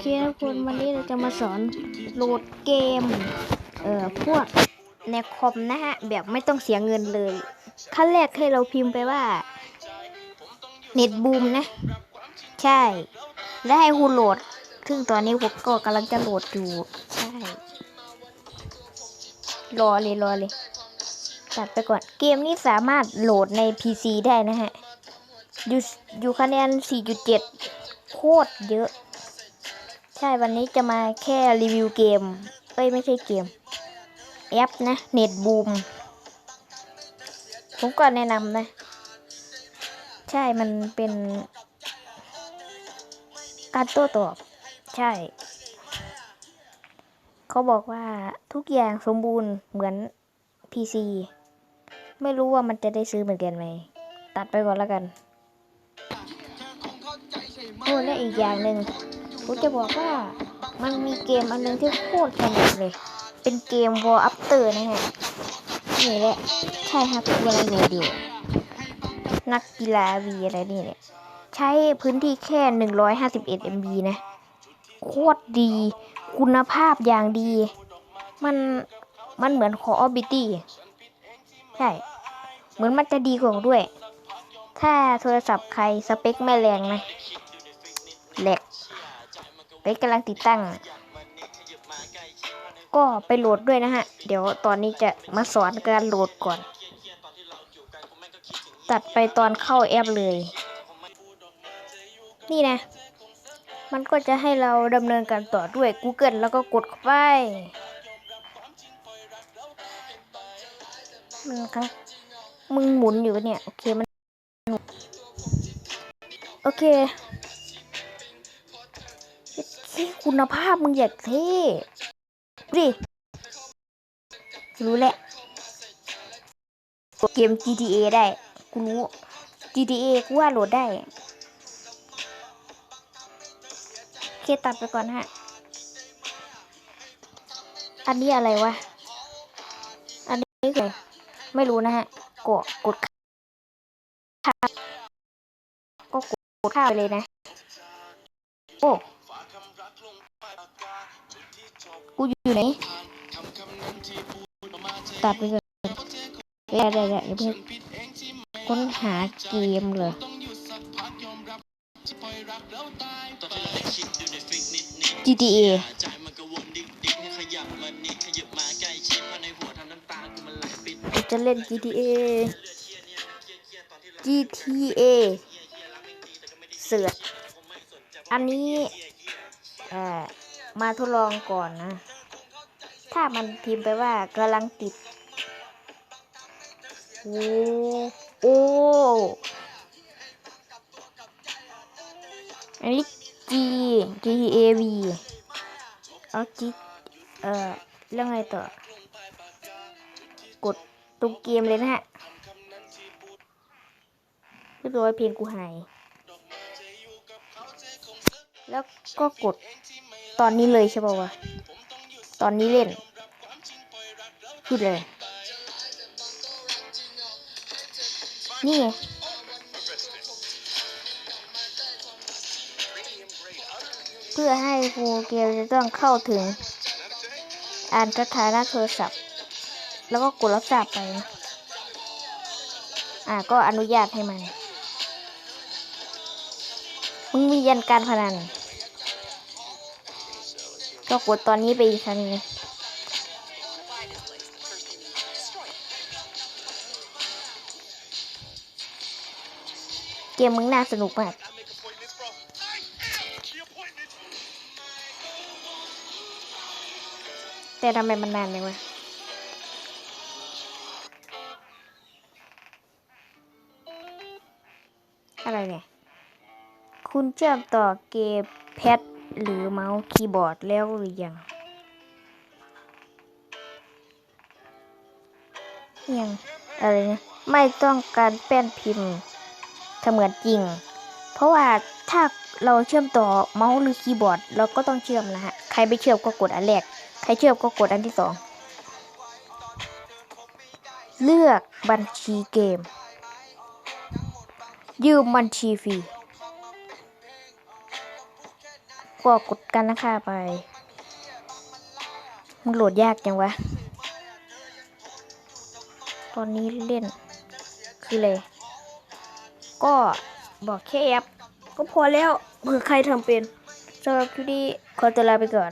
เคทุกคนวันนี้เราจะมาสอนโหลดเกม เอ่อ พวกในคอมนะฮะ แบบไม่ต้องเสียเงินเลย ขั้นแรกให้เราพิมพ์ไปว่า เน็ตบูมนะ ใช่ และให้คุณโหลด ซึ่งตอนนี้ผมก็กำลังจะโหลดอยู่ ใช่ รอเลยรอเลยตัดไปก่อน เกมนี้สามารถโหลดใน PC ได้นะฮะ อยู่อยู่คะแนน 4.7 โคตรเยอะ ใช่วันนี้จะมาแค่รีวิวเกม เอ้ยไม่ใช่เกม แอปนะ เน็ตบูม ผมก็แนะนำนะ ใช่มันเป็น การโต้ตอบ ใช่ เขาบอกว่าทุกอย่างสมบูรณ์เหมือน PC ไม่รู้ว่ามันจะได้ซื้อเหมือนกันไหม ตัดไปก่อนแล้วกัน โอ้และอีกอย่างหนึ่งผมจะบอกว่ามันมีเกมอันหนึงที่โคตรสนุกเลย เป็นเกม War After นะฮะนี่แหละ ใช่ครับกำลังดูอยู่นักกีฬาวีอะไรนี่เนี่ยใช้พื้นที่แค่ 151 MB นะ โคตรดี คุณภาพอย่างดี มันมันเหมือน Call of Duty ใช่ เหมือนมันจะดีกว่าด้วย ถ้าโทรศัพท์ใครสเปคไม่แรงนะ แหลกไปกำลังติดตั้ง ก็ไปโหลดด้วยนะฮะ เดี๋ยวตอนนี้จะมาสอนการโหลดก่อน ตัดไปตอนเข้าแอปเลย นี่นะ มันก็จะให้เราดำเนินการต่อด้วย Google แล้วก็กดเข้าไปมันครั้งมึงหมุนอยู่เนี่ย โอเคมัน โอเค คุณภาพมึงอยากเท่ดิรู้แหละ เกม GTA ได้ กูรู้ GTA กูว่าโหลดได้ เคตัดไปก่อนฮะ อันนี้อะไรวะ อันนี้คือะไรไม่รู้นะฮะ กดกดค่าก็กดกดค่าไปเลยนะ โอ้ กูอยู่ไหนตัดไปก่อนเดี๋ยวเดี๋ยวเดี๋ยวอย่าเพิ่งค้นหาเกมเลย GTA กูจะเล่น GTA GTA เสือกอันนี้เอ่อ มาทดลองก่อนนะ ถ้ามันพิมพ์ไปว่ากำลังติด โอ้โอ้อันนี้ G GAV เอา G เอ่อเรื่องอะไรต่อ กดตรงเกมเลยนะฮะเรียบร้อยเพลงกูหาย แล้วก็กดตอนนี้เลยใช่ป่าวะ ตอนนี้เล่นพูดเลย นี่เพื่อให้ครูเกลจะต้องเข้าถึง อ่านสถานะโทรศัพท์ แล้วก็กดรับทราบไป อ่าก็อนุญาตให้มัน มึงมียันการพนัน ก็กดตอนนี้ไปอีกครั้งนึงเกมมึงน่าสนุกมาก แต่ทำไมมันนานเลยวะอะไรเนี่ย คุณเชื่อมต่อเกมแพดหรือเมาส์คีย์บอร์ดแล้วหรือยังยังอะไรนะไม่ต้องการแป้นพิมพ์เสมือนจริง เพราะว่าถ้าเราเชื่อมต่อเมาส์หรือคีย์บอร์ด เราก็ต้องเชื่อมนะฮะใครไม่เชื่อมก็กดอันแรก ใครเชื่อมก็กดอันที่สองเลือกบัญชีเกม ยืมบัญชีฟรี ก็กดกันนะคะไป มันโหลดยากจังวะ ตอนนี้เล่น คือเลย ก็บอกแค่แอปก็พอแล้วเผื่อใครทำเป็นสำหรับคลิปนี้ขอตัวลาไปก่อน